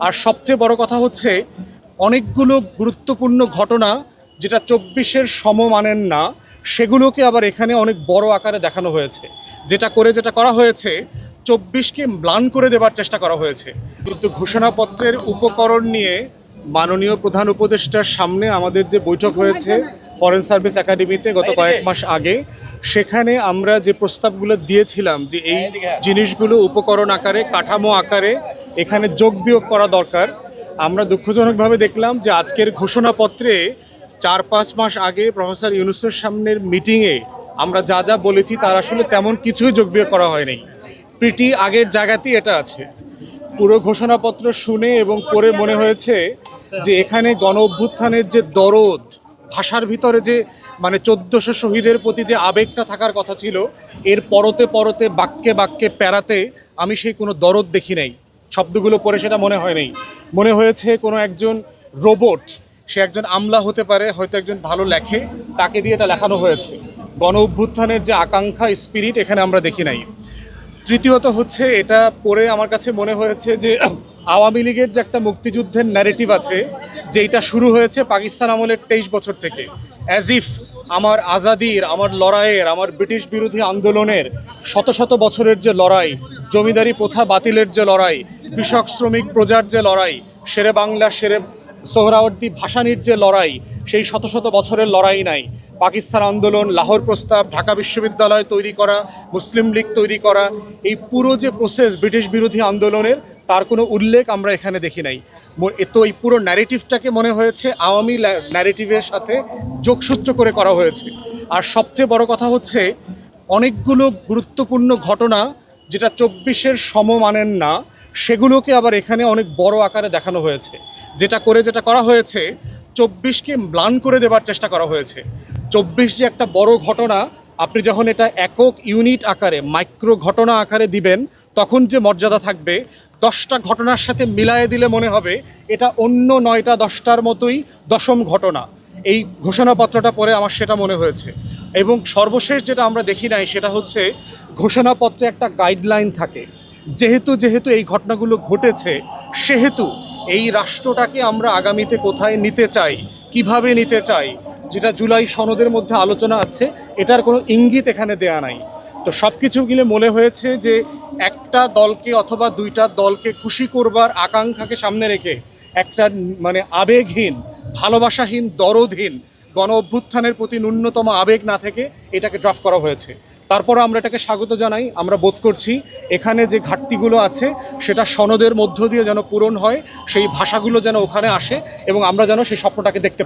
আর সবচেয়ে বড় কথা হচ্ছে অনেকগুলো গুরুত্বপূর্ণ ঘটনা যেটা চব্বিশের সম মানেন না সেগুলোকে আবার এখানে অনেক বড় আকারে দেখানো হয়েছে। যেটা করে যেটা করা হয়েছে চব্বিশকে ম্লান করে দেবার চেষ্টা করা হয়েছে। কিন্তু ঘোষণাপত্রের উপকরণ নিয়ে মাননীয় প্রধান উপদেষ্টার সামনে আমাদের যে বৈঠক হয়েছে ফরেন সার্ভিস একাডেমিতে গত কয়েক মাস আগে সেখানে আমরা যে প্রস্তাবগুলো দিয়েছিলাম যে এই জিনিসগুলো উপকরণ আকারে কাঠামো আকারে এখানে যোগ বিয়োগ করা দরকার। আমরা দুঃখজনকভাবে দেখলাম যে আজকের ঘোষণাপত্রে চার পাঁচ মাস আগে প্রফেসর ইউনুসের সামনের মিটিংয়ে আমরা যা যা বলেছি তার আসলে তেমন কিছুই যোগ বিয়োগ করা হয়নি। প্রিটি আগের জায়গাতেই এটা আছে। পুরো ঘোষণাপত্র শুনে এবং পড়ে মনে হয়েছে যে এখানে গণ অভ্যুত্থানের যে দরদ, ভাষার ভিতরে যে মানে চোদ্দশো শহীদের প্রতি যে আবেগটা থাকার কথা ছিল, এর পরতে পরতে বাক্যে বাক্যে প্যারাতে আমি সেই কোনো দরদ দেখি নাই। শব্দগুলো পড়ে সেটা মনে হয় নাই। মনে হয়েছে কোনো একজন রোবট, সে একজন আমলা হতে পারে, হয়তো একজন ভালো লেখে, তাকে দিয়ে এটা লেখানো হয়েছে। গণ অভ্যুত্থানের যে আকাঙ্ক্ষা স্পিরিট এখানে আমরা দেখি নাই। তৃতীয়ত হচ্ছে, এটা পড়ে আমার কাছে মনে হয়েছে যে আওয়ামী লীগের যে একটা মুক্তিযুদ্ধের ন্যারেটিভ আছে, যে এটা শুরু হয়েছে পাকিস্তান আমলের তেইশ বছর থেকে। অ্যাজ ইফ আমার আজাদির, আমার লড়াইয়ের, আমার ব্রিটিশ বিরোধী আন্দোলনের শত শত বছরের যে লড়াই, জমিদারি প্রথা বাতিলের যে লড়াই কৃষক, শ্রমিক, প্রজার যে লড়াই, শেরে বাংলা, শেরে সোহরাওয়ার্দী ভাসানির যে লড়াই, সেই শত শত বছরের লড়াই নাই। পাকিস্তান আন্দোলন, লাহোর প্রস্তাব, ঢাকা বিশ্ববিদ্যালয় তৈরি করা, মুসলিম লীগ তৈরি করা, এই পুরো যে প্রসেস ব্রিটিশ বিরোধী আন্দোলনের, তার কোনো উল্লেখ আমরা এখানে দেখি নাই। তো এই পুরো ন্যারেটিভটাকে মনে হয়েছে, আওয়ামী ন্যারেটিভের সাথে যোগসূত্র করে করা হয়েছে। আর সবচেয়ে বড় কথা হচ্ছে, অনেকগুলো গুরুত্বপূর্ণ ঘটনা, যেটা চব্বিশের সম মানেন না সেগুলোকে আবার এখানে অনেক বড় আকারে দেখানো হয়েছে। যেটা করে যেটা করা হয়েছে, চব্বিশকে ম্লান করে দেবার চেষ্টা করা হয়েছে। চব্বিশ যে একটা বড় ঘটনা, আপনি যখন এটা একক ইউনিট আকারে, মাইক্রো ঘটনা আকারে দিবেন, তখন যে মর্যাদা থাকবে, দশটা ঘটনার সাথে মিলায়ে দিলে মনে হবে, এটা অন্য নয়টা দশটার মতোই দশম ঘটনা। এই ঘোষণাপত্রটা পড়ে আমার সেটা মনে হয়েছে। এবং সর্বশেষ যেটা আমরা দেখি নাই, সেটা হচ্ছে ঘোষণাপত্রে একটা গাইডলাইন থাকে। যেহেতু যেহেতু এই ঘটনাগুলো ঘটেছে, সেহেতু এই রাষ্ট্রটাকে আমরা আগামীতে কোথায় নিতে চাই, কীভাবে নিতে চাই, যেটা জুলাই সনদের মধ্যে আলোচনা আছে, এটার কোনো ইঙ্গিত এখানে দেয়া নাই। তো সব কিছু গিলে মনে হয়েছে যে একটা দলকে অথবা দুইটা দলকে খুশি করবার আকাঙ্ক্ষাকে সামনে রেখে একটা মানে আবেগহীন, ভালোবাসাহীন, দরদহীন গণ অভ্যুত্থানের প্রতি ন্যূনতম আবেগ না থেকে এটাকে ড্রাফট করা হয়েছে। তারপর আমরা এটাকে স্বাগত জানাই, আমরা বোধ করছি এখানে যে ঘাটতিগুলো আছে, সেটা সনদের মধ্য দিয়ে যেন পূরণ হয়, সেই ভাষাগুলো যেন ওখানে আসে এবং আমরা যেন সেই স্বপ্নটাকে দেখতে